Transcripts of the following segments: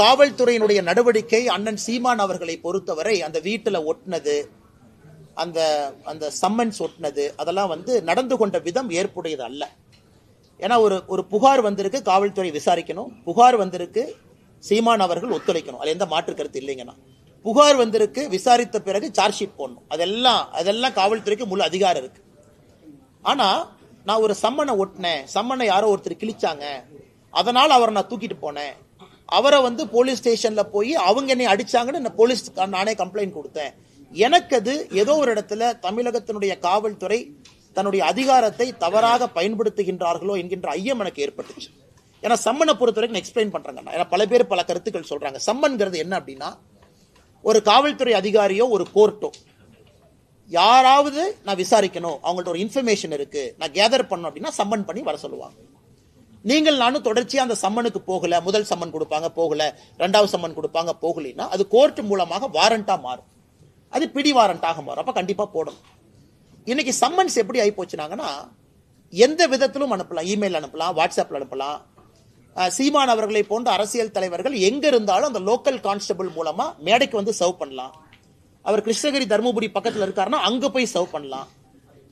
காவல்துறையினுடைய நடவடிக்கை அண்ணன் சீமான் அவர்களை பொறுத்தவரை அந்த வீட்டில் ஒட்டினது அந்த அந்த சம்மன்ஸ் ஒட்டினது அதெல்லாம் வந்து நடந்து கொண்ட விதம் ஏற்புடையது அல்ல. ஏன்னா ஒரு ஒரு புகார் வந்திருக்கு காவல்துறை விசாரிக்கணும். புகார் வந்திருக்கு சீமான் அவர்கள் ஒத்துழைக்கணும். அது எந்த மாற்று கருத்து இல்லைங்கண்ணா புகார் வந்திருக்கு விசாரித்த பிறகு சார்ஜ் ஷீட் போடணும். அதெல்லாம் அதெல்லாம் காவல்துறைக்கு முழு அதிகாரம் இருக்கு. ஆனா நான் ஒரு சம்மனை ஒட்டினேன். சம்மனை யாரோ ஒருத்தர் கிழிச்சாங்க. அதனால் அவரை நான் தூக்கிட்டு போனேன். அவரை வந்து போலீஸ் ஸ்டேஷன்ல போய் அவங்க என்னை அடிச்சாங்கன்னு நான் போலீஸ் நானே கம்ப்ளைண்ட் கொடுத்தேன். எனக்கு அது ஏதோ ஒரு இடத்துல தமிழகத்தினுடைய காவல்துறை தன்னுடைய அதிகாரத்தை தவறாக பயன்படுத்துகின்றார்களோ என்கின்ற ஐயம் எனக்கு ஏற்பட்டுச்சு. ஏன்னா சம்மனை பொறுத்த வரைக்கும் எக்ஸ்பிளைன் பண்ணுறாங்க ஏன்னா பல பேர் பல கருத்துக்கள் சொல்றாங்க. சம்மன்கிறது என்ன அப்படின்னா ஒரு காவல்துறை அதிகாரியோ ஒரு கோர்ட்டோ யாராவது நான் விசாரிக்கணும் அவங்கள்ட்ட ஒரு இன்ஃபர்மேஷன் இருக்கு நான் கேதர் பண்ணணும் அப்படின்னா சம்மன் பண்ணி வர சொல்லுவாங்க. நீங்கள் நானும் தொடர்ச்சியாக அந்த சம்மனுக்கு போகல முதல் சம்மன் கொடுப்பாங்க போகல ரெண்டாவது சம்மன் கொடுப்பாங்க போகலைன்னா அது கோர்ட் மூலமாக வாரண்டா மாறும். அது பிடி வாரண்டாக மாறும். அப்ப கண்டிப்பா போடணும். இன்னைக்கு சம்மன்ஸ் எப்படி ஆகி போச்சுனாங்கன்னா எந்த விதத்திலும் அனுப்பலாம். இமெயில் அனுப்பலாம் வாட்ஸ்அப்ல அனுப்பலாம். சீமான் அவர்களை போன்ற அரசியல் தலைவர்கள் எங்க இருந்தாலும் அந்த லோக்கல் கான்ஸ்டபிள் மூலமா மேடைக்கு வந்து சர்வ் பண்ணலாம். அவர் கிருஷ்ணகிரி தருமபுரி பக்கத்துல இருக்காருன்னா அங்க போய் சர்வ் பண்ணலாம்.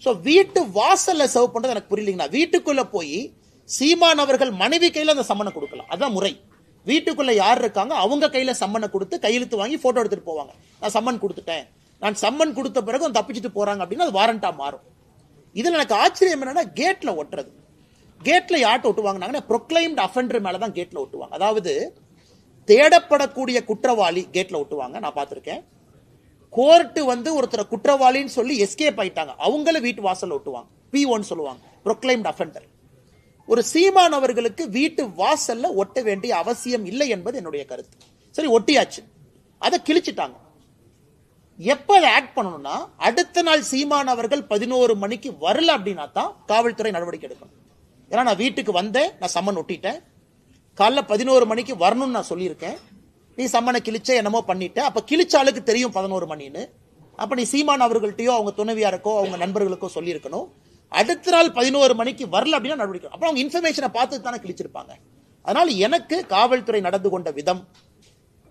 ஸோ வீட்டு வாசல்ல சர்வ் பண்றது எனக்கு புரியலீங்கண்ணா. வீட்டுக்குள்ள போய் சீமான் அவர்கள் மனைவி கையில் அந்த சம்மனை கொடுக்கலாம். அதுதான் முறை. வீட்டுக்குள்ள யார் இருக்காங்க அவங்க கையில சம்மனை கொடுத்து கையெழுத்து வாங்கி போட்டோ எடுத்துட்டு போவாங்க. நான் சம்மன் கொடுத்துட்டேன். நான் சம்மன் கொடுத்த பிறகு தப்பிச்சுட்டு போறாங்க அப்படின்னா அது வாரண்டா மாறும். இதுல எனக்கு ஆச்சரியம் என்னன்னா கேட்ல ஒட்டுறது. கேட்ல யார்ட்ட ஒட்டுவாங்கன்னா ப்ரொக்ளைம்டு அஃபெண்டர் மேல தான் கேட்ல ஒட்டுவாங்க. அதாவது தேடப்படக்கூடிய குற்றவாளி கேட்ல ஒட்டுவாங்க. நான் பார்த்துருக்கேன். கோர்ட்டு வந்து ஒருத்தரை குற்றவாளின்னு சொல்லி எஸ்கேப் ஆயிட்டாங்க. அவங்கள வீட்டு வாசல் ஒட்டுவாங்க. பி ஒன் சொல்லுவாங்க. ப்ரொக்ளைம்டு அஃபெண்டர் ஒரு சீமான் அவர்களுக்கு வீட்டு வாசல்ல ஒட்ட வேண்டிய அவசியம் இல்லை என்பது என்னுடைய கருத்து. சரி ஒட்டியாச்சு. அதை கிழிச்சிட்டாங்க. எப்ப அதை ஆக்ட் பண்ணணும்னா அடுத்த நாள் சீமான் அவர்கள் பதினோரு மணிக்கு வரல அப்படின்னா தான் காவல்துறை நடவடிக்கை எடுக்கணும் ஏன்னா நான் வீட்டுக்கு வந்தேன் நான் சம்மன் ஒட்டிட்டேன். காலைல பதினோரு மணிக்கு வரணும்னு நான் சொல்லியிருக்கேன். நீ சம்மனை கிழிச்ச என்னமோ பண்ணிட்ட. அப்ப கிழிச்ச ஆளுக்கு தெரியும் பதினோரு மணின்னு. அப்ப நீ சீமான் அவர்கள்ட்டயோ அவங்க துணைவியாருக்கோ அவங்க நண்பர்களுக்கோ சொல்லியிருக்கணும். அடுத்த நாள் பதினோரு மணிக்கு வரல அப்படின்னா நடவடிக்கை அப்புறம் அவங்க இன்ஃபர்மேஷனை பார்த்து தானே கிழிச்சிருப்பாங்க. அதனால எனக்கு காவல்துறை நடந்து கொண்ட விதம்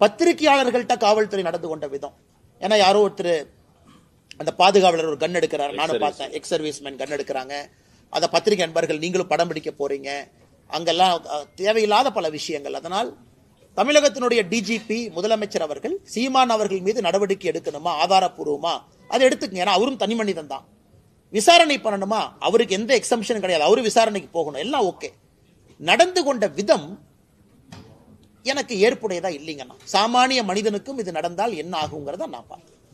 பத்திரிகையாளர்கள்ட்ட காவல்துறை நடந்து கொண்ட விதம். ஏன்னா யாரோ ஒருத்தர் அந்த பாதுகாவலர் ஒரு கன் எடுக்கிறார். நானும் பார்த்தேன். எக்ஸ் சர்வீஸ்மேன் கன் எடுக்கிறாங்க. அந்த பத்திரிகை நண்பர்கள் நீங்களும் படம் பிடிக்க போறீங்க. அங்கெல்லாம் தேவையில்லாத பல விஷயங்கள். அதனால் தமிழகத்தினுடைய டிஜிபி முதலமைச்சர் அவர்கள் சீமான் அவர்கள் மீது நடவடிக்கை எடுக்கணுமா? ஆதாரப்பூர்வமா? அதை எடுத்துக்கங்க. ஏன்னா அவரும் தனி மனிதன் தான். விசாரணை பண்ணணுமா? அவருக்கு எந்த எக்ஸம்ஷனும் கிடையாது. அவரு விசாரணைக்கு போகணும். எல்லாம் ஓகே நடந்து கொண்ட விதம் எனக்கு ஏற்புடையதா இல்லைங்கண்ணா. சாமானிய மனிதனுக்கும் இது நடந்தால் என்ன ஆகுங்கிறத நான் பார்த்தேன்